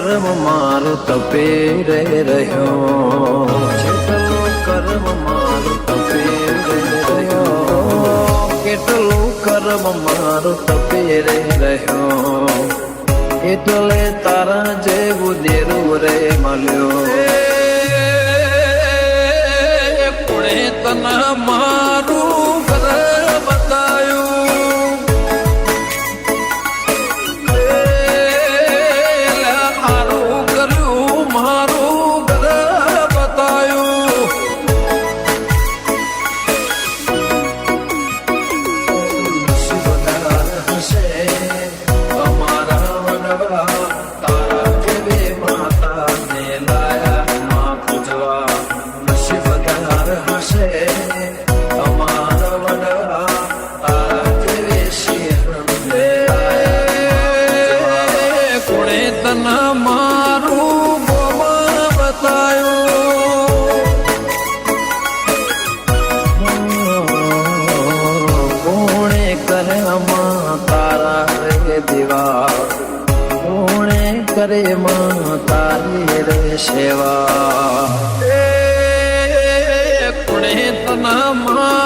કર્મ મારું તપે રે રહ્યો કેટલું કર્મ મારું તપે રહ્યો કેટલો કર્મ મારું તપે રે રહ્યો એટલે તારા જેવું દેરું રે મળ્યો પુણે તના મારું માં તારી રે સેવા. એ કોણે તના મારું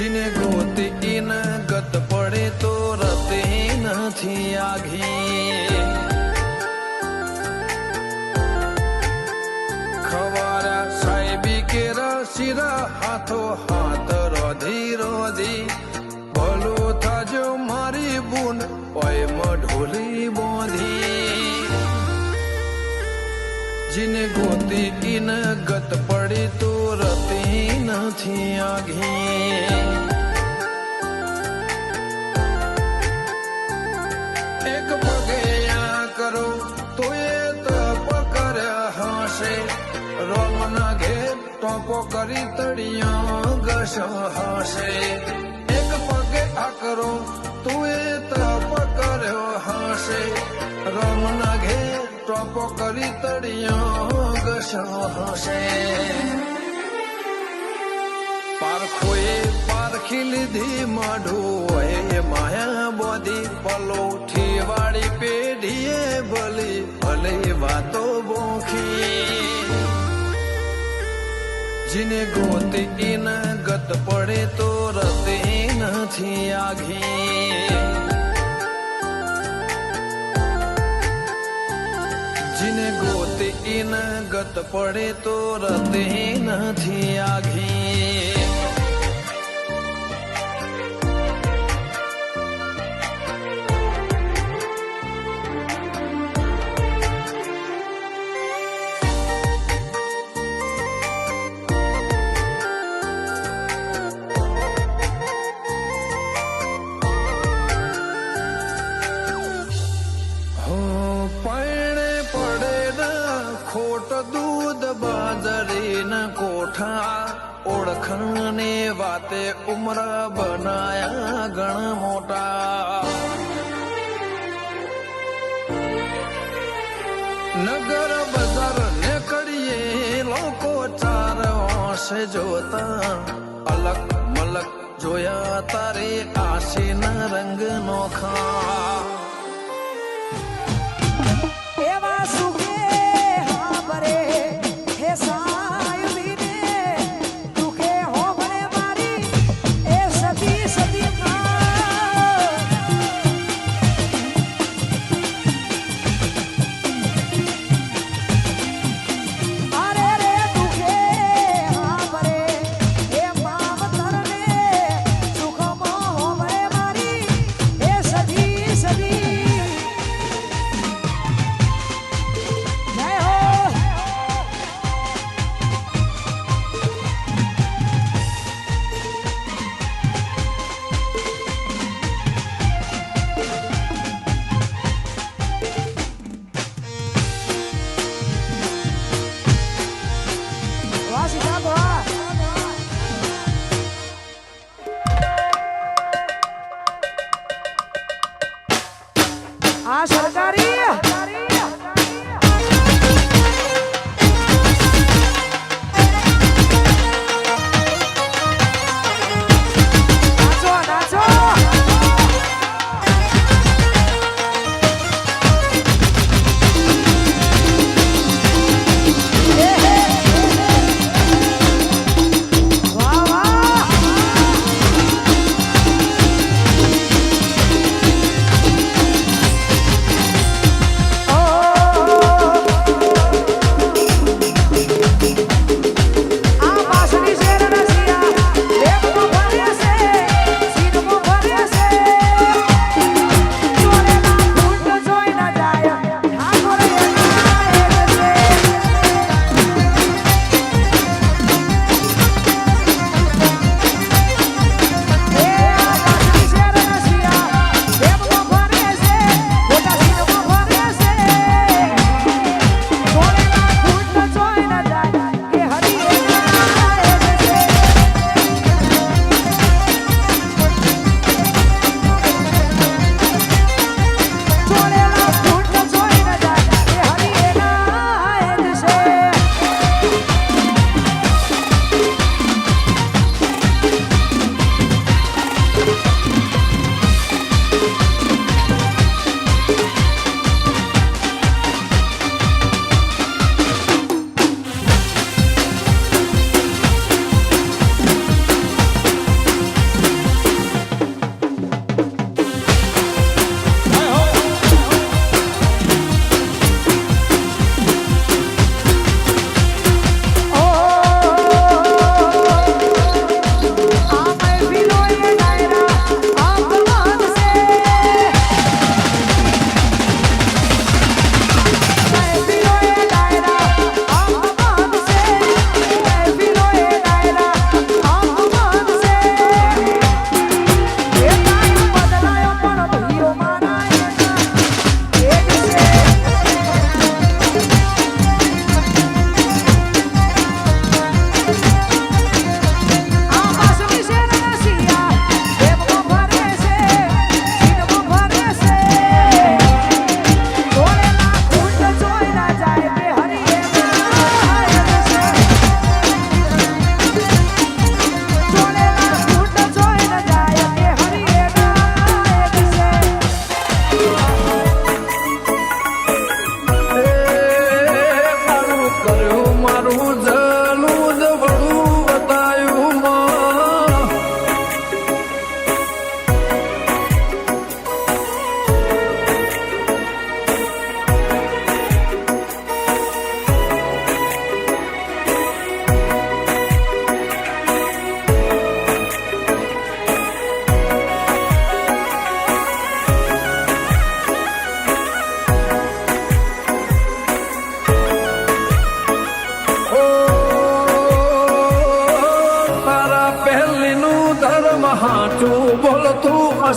જીને ગોતી ન ગત પડે તો રતે નથી આઘી ખવારા સાહેબી કે રસીરા હાથો હાથ રોધી રોધી, ભલો થાજો મારી બુન ઓય મઢોલી બોધી. જીને ગોતી ઇન ગત પડે તો રતી નથી આઘી એક પગે આ કરો, તો એ તપ કર્યા હશે. રોમના ઘેર ટોપો કરી તળિયા ઘસ હશે. એક પગે આ કરો, તો એ તપ કર્યો હશે. રોમના ઘેર ટોપો કરી તળિયા ઘસ હશે. પારખોએ પારખી લીધી માઢું એ માયા બોધી પલોઠી વાળી પેઢીએ ભલી, ભલે વાતો બોખી. જીને ગોતી ઇન ગત પડે તો રતે નથી આઘી જીને ગોતી ઇન ગત પડે તો રતે નથી આઘી ઉમર બનાયા ગણ મોટા. નગર બજાર ને કરીએ લોકો ચાર હોશે જોતા. અલગ મલક જોયા તારે આશીના રંગ નોખા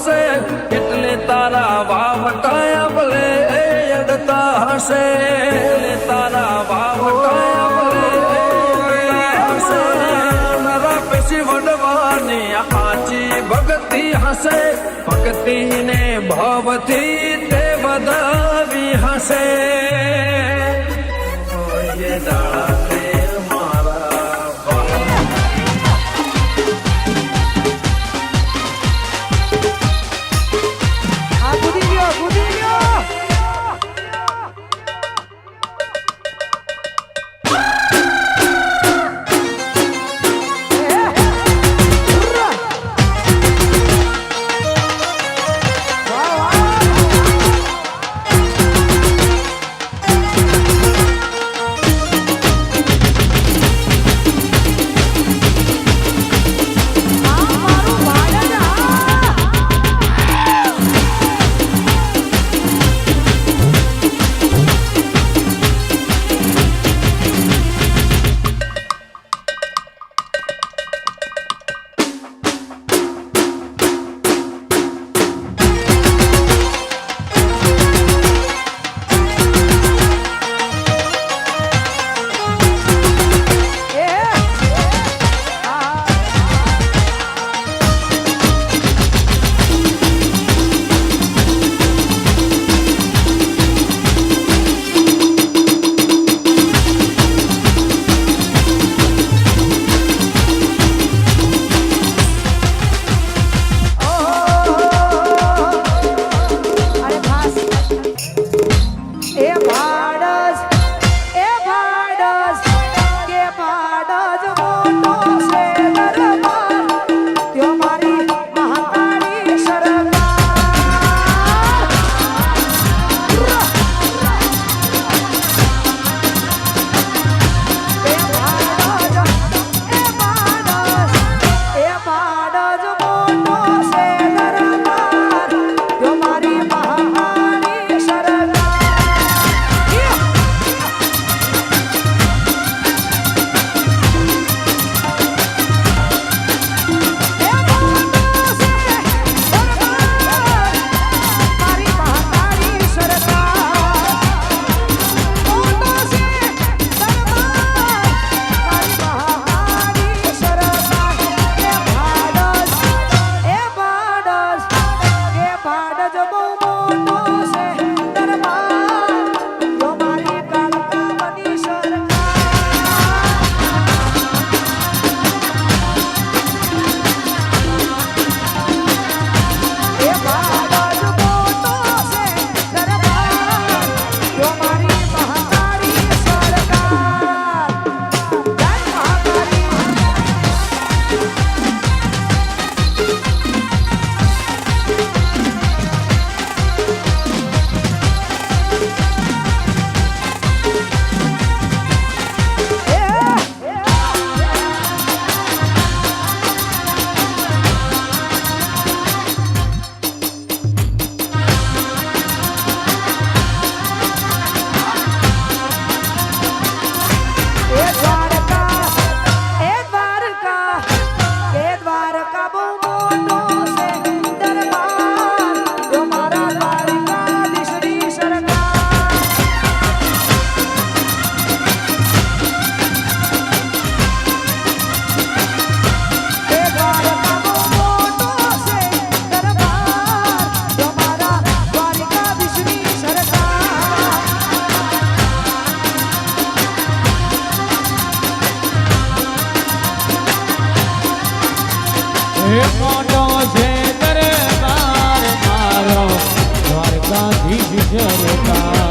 હશે, એટલે તારા વાવટાયા ભલે અડતા હશે. એટલે તારા વાવટાયા વડવાની આચી ભક્તિ હશે. ભક્તિને ભવથી તે બધાવી હશે. દ્વારકાધીશ સરકાર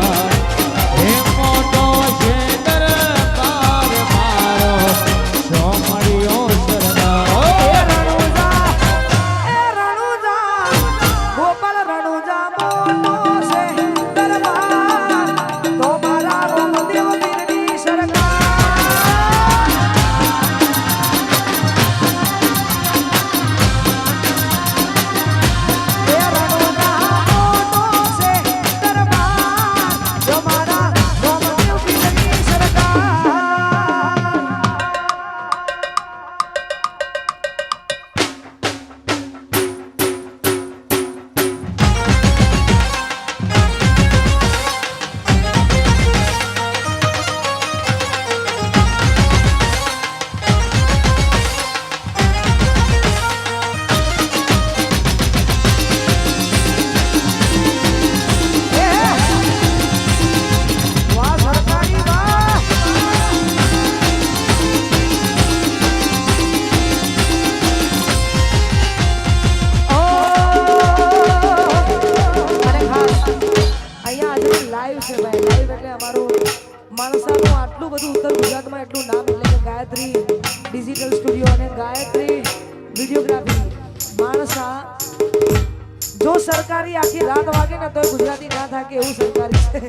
વાગે ને તો ગુજરાતી ના થાકે એવું સરકારી છે.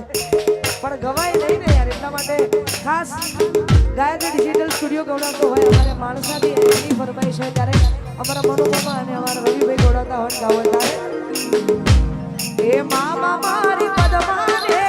પણ ગવાય નહીં ને યાર, એટલા માટે ખાસ ગાયત્રી ડિજિટલ સ્ટુડિયો ગવડાવતો હોય, અમારે માણસાથી એની ફરમાઈશ હોય ત્યારે અમારા મનોભામાં અને અમારા રવિભાઈ ગવડાવતા હોય ગાવો ત્યારે. એ મામા મારી પદમાને